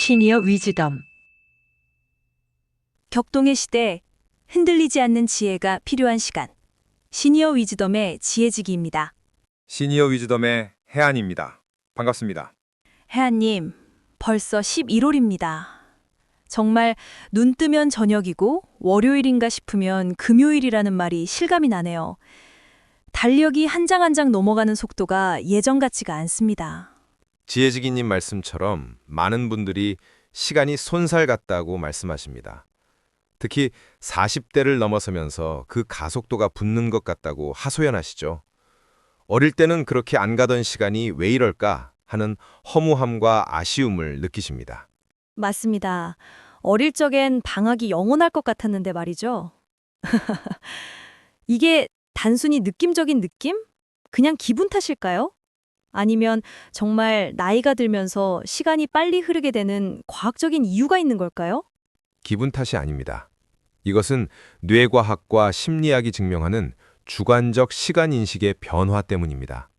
시니어 위즈덤 격동의 시대 흔들리지 않는 지혜가 필요한 시간. 시니어 위즈덤의 지혜지기입니다. 시니어 위즈덤의 해안입니다. 반갑습니다. 혜안님, 벌써 11월입니다. 정말 눈 뜨면 저녁이고 월요일인가 싶으면 금요일이라는 말이 실감이 나네요. 달력이 한 장 한 장 넘어가는 속도가 예전 같지가 않습니다. 지혜지기님 말씀처럼 많은 분들이 시간이 손살 같다고 말씀하십니다. 특히 40대를 넘어서면서 그 가속도가 붙는 것 같다고 하소연하시죠. 어릴 때는 그렇게 안 가던 시간이 왜 이럴까 하는 허무함과 아쉬움을 느끼십니다. 맞습니다. 어릴 적엔 방학이 영원할 것 같았는데 말이죠. 이게 단순히 느낌적인 느낌? 그냥 기분 탓일까요? 아니면 정말 나이가 들면서 시간이 빨리 흐르게 되는 과학적인 이유가 있는 걸까요? 기분 탓이 아닙니다. 이것은 뇌과학과 심리학이 증명하는 주관적 시간 인식의 변화 때문입니다.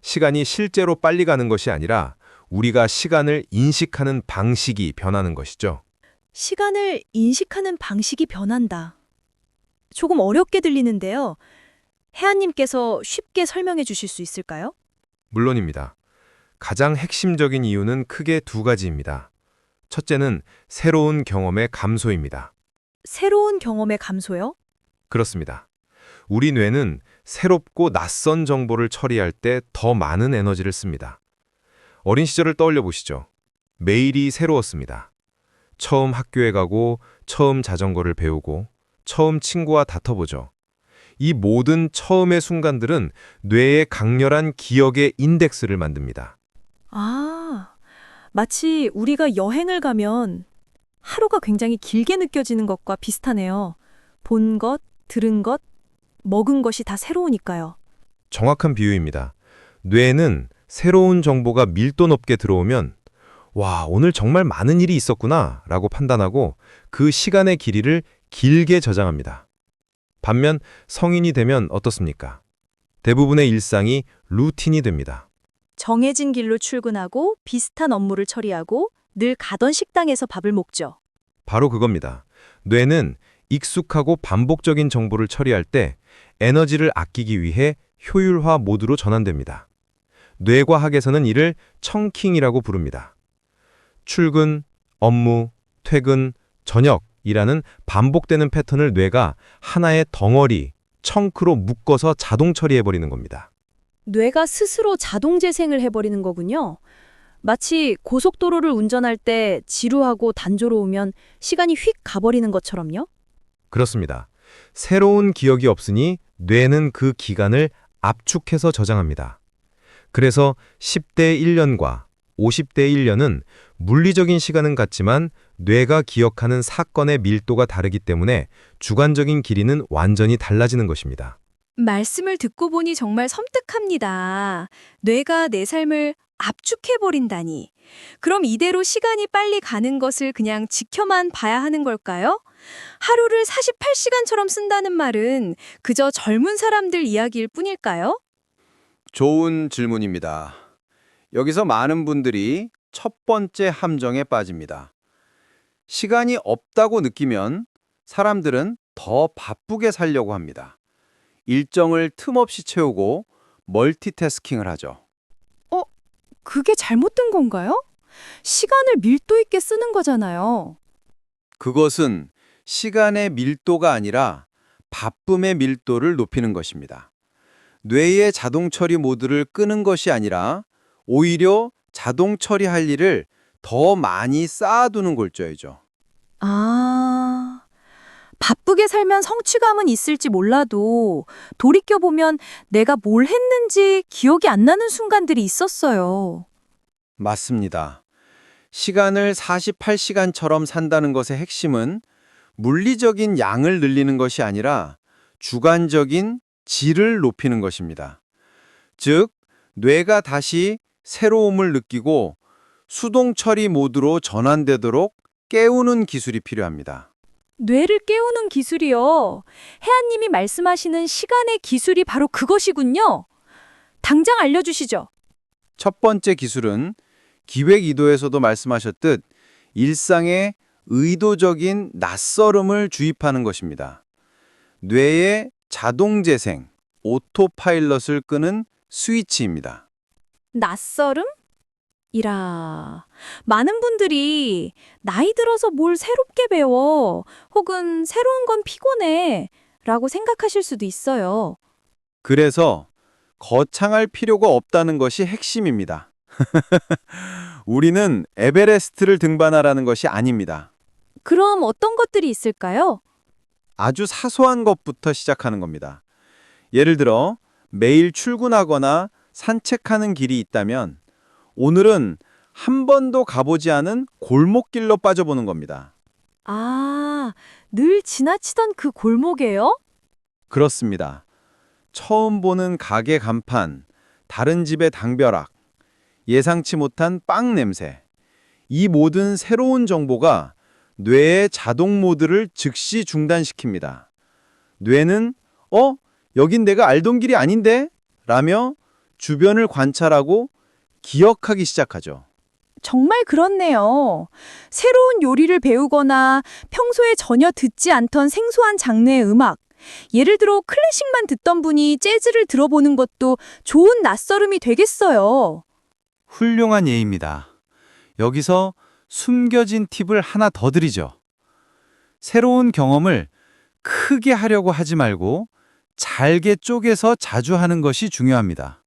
시간이 실제로 빨리 가는 것이 아니라 우리가 시간을 인식하는 방식이 변하는 것이죠. 시간을 인식하는 방식이 변한다. 조금 어렵게 들리는데요. 혜안님께서 쉽게 설명해 주실 수 있을까요? 물론입니다. 가장 핵심적인 이유는 크게 두 가지입니다. 첫째는 새로운 경험의 감소입니다. 새로운 경험의 감소요? 그렇습니다. 우리 뇌는 새롭고 낯선 정보를 처리할 때 더 많은 에너지를 씁니다. 어린 시절을 떠올려 보시죠. 매일이 새로웠습니다. 처음 학교에 가고, 처음 자전거를 배우고, 처음 친구와 다퉈보죠. 이 모든 처음의 순간들은 뇌의 강렬한 기억의 인덱스를 만듭니다. 아, 마치 우리가 여행을 가면 하루가 굉장히 길게 느껴지는 것과 비슷하네요. 본 것, 들은 것, 먹은 것이 다 새로우니까요. 정확한 비유입니다. 뇌는 새로운 정보가 밀도 높게 들어오면 와, 오늘 정말 많은 일이 있었구나 라고 판단하고 그 시간의 길이를 길게 저장합니다. 반면 성인이 되면 어떻습니까? 대부분의 일상이 루틴이 됩니다. 정해진 길로 출근하고 비슷한 업무를 처리하고 늘 가던 식당에서 밥을 먹죠. 바로 그겁니다. 뇌는 익숙하고 반복적인 정보를 처리할 때 에너지를 아끼기 위해 효율화 모드로 전환됩니다. 뇌과학에서는 이를 청킹이라고 부릅니다. 출근, 업무, 퇴근, 저녁 이라는 반복되는 패턴을 뇌가 하나의 덩어리, 청크로 묶어서 자동 처리해버리는 겁니다. 뇌가 스스로 자동 재생을 해버리는 거군요. 마치 고속도로를 운전할 때 지루하고 단조로우면 시간이 휙 가버리는 것처럼요. 그렇습니다. 새로운 기억이 없으니 뇌는 그 기간을 압축해서 저장합니다. 그래서 10대 1년과 50대 1년은 물리적인 시간은 같지만 뇌가 기억하는 사건의 밀도가 다르기 때문에 주관적인 길이는 완전히 달라지는 것입니다. 말씀을 듣고 보니 정말 섬뜩합니다. 뇌가 내 삶을 압축해버린다니. 그럼 이대로 시간이 빨리 가는 것을 그냥 지켜만 봐야 하는 걸까요? 하루를 48시간처럼 쓴다는 말은 그저 젊은 사람들 이야기일 뿐일까요? 좋은 질문입니다. 여기서 많은 분들이 첫 번째 함정에 빠집니다. 시간이 없다고 느끼면 사람들은 더 바쁘게 살려고 합니다. 일정을 틈없이 채우고 멀티태스킹을 하죠. 그게 잘못된 건가요? 시간을 밀도 있게 쓰는 거잖아요. 그것은 시간의 밀도가 아니라 바쁨의 밀도를 높이는 것입니다. 뇌의 자동 처리 모드를 끄는 것이 아니라 오히려 자동 처리할 일을 더 많이 쌓아두는 골조이죠. 아, 바쁘게 살면 성취감은 있을지 몰라도 돌이켜보면 내가 뭘 했는지 기억이 안 나는 순간들이 있었어요. 맞습니다. 시간을 48시간처럼 산다는 것의 핵심은 물리적인 양을 늘리는 것이 아니라 주관적인 질을 높이는 것입니다. 즉, 뇌가 다시 새로움을 느끼고 수동 처리 모드로 전환되도록 깨우는 기술이 필요합니다. 뇌를 깨우는 기술이요. 혜안님이 말씀하시는 시간의 기술이 바로 그것이군요. 당장 알려주시죠. 첫 번째 기술은 기획 이도에서도 말씀하셨듯 일상에 의도적인 낯설음을 주입하는 것입니다. 뇌의 자동 재생, 오토파일럿을 끄는 스위치입니다. 낯설음? 이라. 많은 분들이 나이 들어서 뭘 새롭게 배워 혹은 새로운 건 피곤해 라고 생각하실 수도 있어요. 그래서 거창할 필요가 없다는 것이 핵심입니다. 우리는 에베레스트를 등반하라는 것이 아닙니다. 그럼 어떤 것들이 있을까요? 아주 사소한 것부터 시작하는 겁니다. 예를 들어 매일 출근하거나 산책하는 길이 있다면 오늘은 한 번도 가보지 않은 골목길로 빠져보는 겁니다. 아, 늘 지나치던 그 골목에요? 그렇습니다. 처음 보는 가게 간판, 다른 집의 당벼락, 예상치 못한 빵 냄새. 이 모든 새로운 정보가 뇌의 자동 모드를 즉시 중단시킵니다. 뇌는 어? 여긴 내가 알던 길이 아닌데? 라며 주변을 관찰하고 기억하기 시작하죠. 정말 그렇네요. 새로운 요리를 배우거나 평소에 전혀 듣지 않던 생소한 장르의 음악, 예를 들어 클래식만 듣던 분이 재즈를 들어보는 것도 좋은 낯설음이 되겠어요. 훌륭한 예입니다. 여기서 숨겨진 팁을 하나 더 드리죠. 새로운 경험을 크게 하려고 하지 말고 잘게 쪼개서 자주 하는 것이 중요합니다.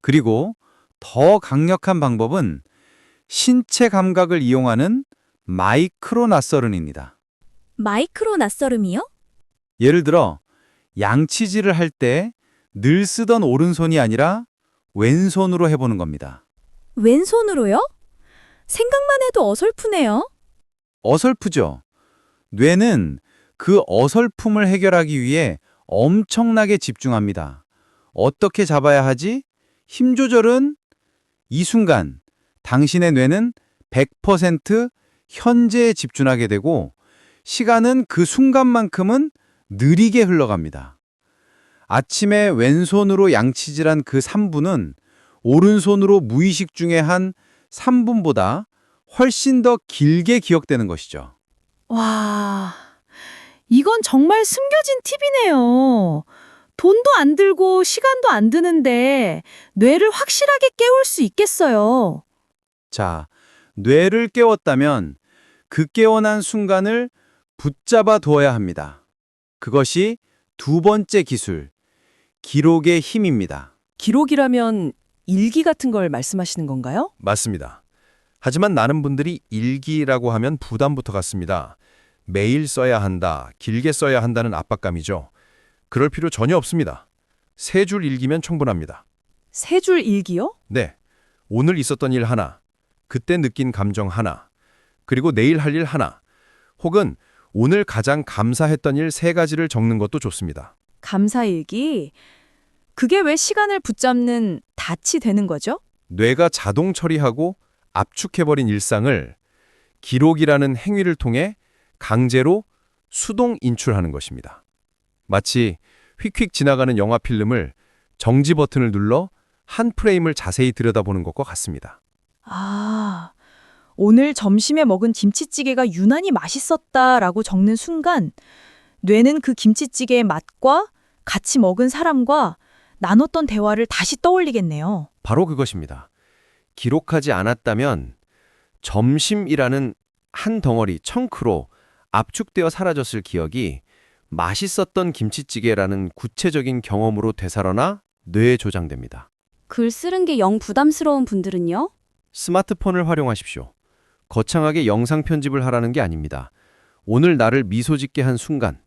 그리고 더 강력한 방법은 신체 감각을 이용하는 마이크로 낯설음입니다. 마이크로 낯설음이요? 예를 들어 양치질을 할 때 늘 쓰던 오른손이 아니라 왼손으로 해보는 겁니다. 왼손으로요? 생각만 해도 어설프네요. 어설프죠. 뇌는 그 어설픔을 해결하기 위해 엄청나게 집중합니다. 어떻게 잡아야 하지? 힘 조절은 이 순간 당신의 뇌는 100% 현재에 집중하게 되고 시간은 그 순간만큼은 느리게 흘러갑니다. 아침에 왼손으로 양치질한 그 3분은 오른손으로 무의식 중에 한 3분보다 훨씬 더 길게 기억되는 것이죠. 와, 이건 정말 숨겨진 팁이네요. 돈도 안 들고 시간도 안 드는데 뇌를 확실하게 깨울 수 있겠어요. 자, 뇌를 깨웠다면 그 깨어난 순간을 붙잡아 두어야 합니다. 그것이 두 번째 기술, 기록의 힘입니다. 기록이라면 일기 같은 걸 말씀하시는 건가요? 맞습니다. 하지만 많은 분들이 일기라고 하면 부담부터 갖습니다. 매일 써야 한다, 길게 써야 한다는 압박감이죠. 그럴 필요 전혀 없습니다. 세 줄 일기면 충분합니다. 세 줄 일기요? 네. 오늘 있었던 일 하나, 그때 느낀 감정 하나, 그리고 내일 할 일 하나, 혹은 오늘 가장 감사했던 일 세 가지를 적는 것도 좋습니다. 감사일기. 그게 왜 시간을 붙잡는 닻이 되는 거죠? 뇌가 자동 처리하고 압축해버린 일상을 기록이라는 행위를 통해 강제로 수동 인출하는 것입니다. 마치 휙휙 지나가는 영화 필름을 정지 버튼을 눌러 한 프레임을 자세히 들여다보는 것과 같습니다. 아, 오늘 점심에 먹은 김치찌개가 유난히 맛있었다라고 적는 순간 뇌는 그 김치찌개의 맛과 같이 먹은 사람과 나눴던 대화를 다시 떠올리겠네요. 바로 그것입니다. 기록하지 않았다면 점심이라는 한 덩어리 청크로 압축되어 사라졌을 기억이 맛있었던 김치찌개라는 구체적인 경험으로 되살아나 뇌에 조장됩니다. 글 쓰는 게 영 부담스러운 분들은요? 스마트폰을 활용하십시오. 거창하게 영상 편집을 하라는 게 아닙니다. 오늘 나를 미소 짓게 한 순간,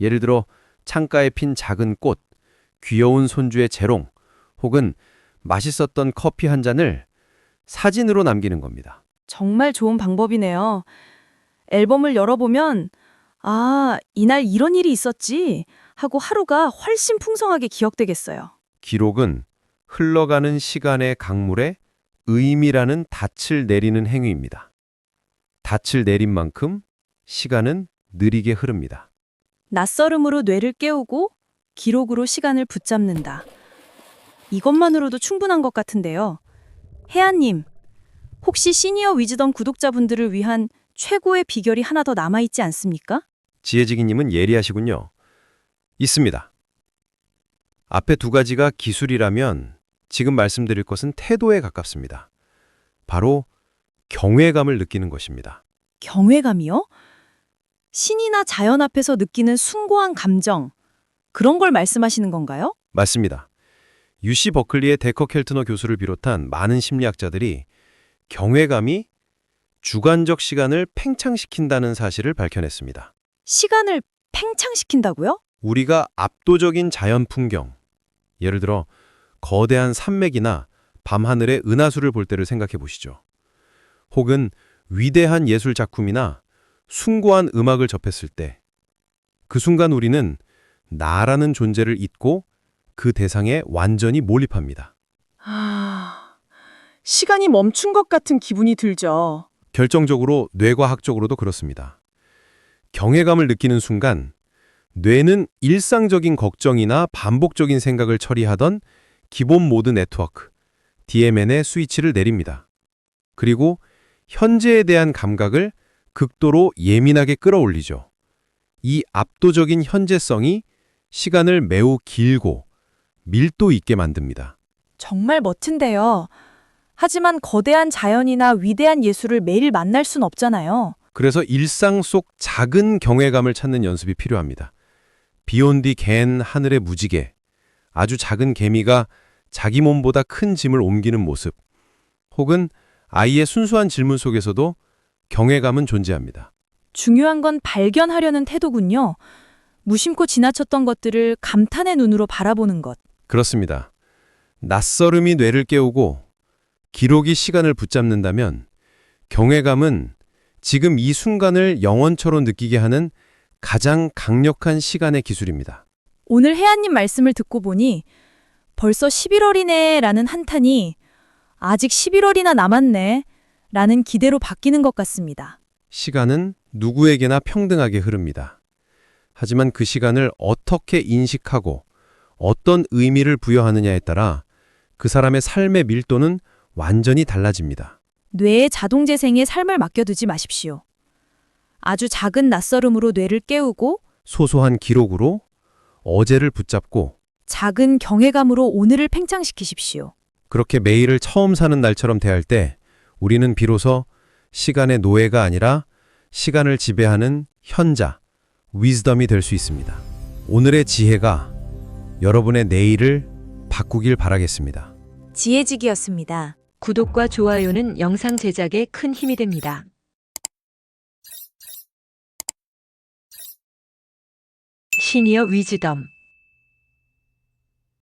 예를 들어 창가에 핀 작은 꽃, 귀여운 손주의 재롱, 혹은 맛있었던 커피 한 잔을 사진으로 남기는 겁니다. 정말 좋은 방법이네요. 앨범을 열어보면, 아, 이날 이런 일이 있었지 하고 하루가 훨씬 풍성하게 기억되겠어요. 기록은 흘러가는 시간의 강물에 의미라는 닻을 내리는 행위입니다. 닻을 내린 만큼 시간은 느리게 흐릅니다. 낯설음으로 뇌를 깨우고 기록으로 시간을 붙잡는다. 이것만으로도 충분한 것 같은데요. 혜안님, 혹시 시니어 위즈덤 구독자분들을 위한 최고의 비결이 하나 더 남아있지 않습니까? 지혜지기님은 예리하시군요. 있습니다. 앞에 두 가지가 기술이라면 지금 말씀드릴 것은 태도에 가깝습니다. 바로 경외감을 느끼는 것입니다. 경외감이요? 신이나 자연 앞에서 느끼는 숭고한 감정, 그런 걸 말씀하시는 건가요? 맞습니다. UC 버클리의 데커 켈트너 교수를 비롯한 많은 심리학자들이 경외감이 주관적 시간을 팽창시킨다는 사실을 밝혀냈습니다. 시간을 팽창시킨다고요? 우리가 압도적인 자연 풍경, 예를 들어 거대한 산맥이나 밤하늘의 은하수를 볼 때를 생각해 보시죠. 혹은 위대한 예술 작품이나 숭고한 음악을 접했을 때, 그 순간 우리는 나라는 존재를 잊고 그 대상에 완전히 몰입합니다. 아, 시간이 멈춘 것 같은 기분이 들죠. 결정적으로 뇌과학적으로도 그렇습니다. 경외감을 느끼는 순간 뇌는 일상적인 걱정이나 반복적인 생각을 처리하던 기본 모드 네트워크, DMN의 스위치를 내립니다. 그리고 현재에 대한 감각을 극도로 예민하게 끌어올리죠. 이 압도적인 현재성이 시간을 매우 길고 밀도 있게 만듭니다. 정말 멋진데요. 하지만 거대한 자연이나 위대한 예술을 매일 만날 순 없잖아요. 그래서 일상 속 작은 경외감을 찾는 연습이 필요합니다. 비온디 갠 하늘의 무지개, 아주 작은 개미가 자기 몸보다 큰 짐을 옮기는 모습, 혹은 아이의 순수한 질문 속에서도 경외감은 존재합니다. 중요한 건 발견하려는 태도군요. 무심코 지나쳤던 것들을 감탄의 눈으로 바라보는 것. 그렇습니다. 낯설음이 뇌를 깨우고 기록이 시간을 붙잡는다면 경외감은 지금 이 순간을 영원처럼 느끼게 하는 가장 강력한 시간의 기술입니다. 오늘 혜안님 말씀을 듣고 보니 벌써 11월이네 라는 한탄이 아직 11월이나 남았네 라는 기대로 바뀌는 것 같습니다. 시간은 누구에게나 평등하게 흐릅니다. 하지만 그 시간을 어떻게 인식하고 어떤 의미를 부여하느냐에 따라 그 사람의 삶의 밀도는 완전히 달라집니다. 뇌의 자동 재생에 삶을 맡겨두지 마십시오. 아주 작은 낯설음으로 뇌를 깨우고 소소한 기록으로 어제를 붙잡고 작은 경외감으로 오늘을 팽창시키십시오. 그렇게 매일을 처음 사는 날처럼 대할 때 우리는 비로소 시간의 노예가 아니라 시간을 지배하는 현자, 위즈덤이 될 수 있습니다. 오늘의 지혜가 여러분의 내일을 바꾸길 바라겠습니다. 지혜직이었습니다. 구독과 좋아요는 영상 제작에 큰 힘이 됩니다. 시니어 위즈덤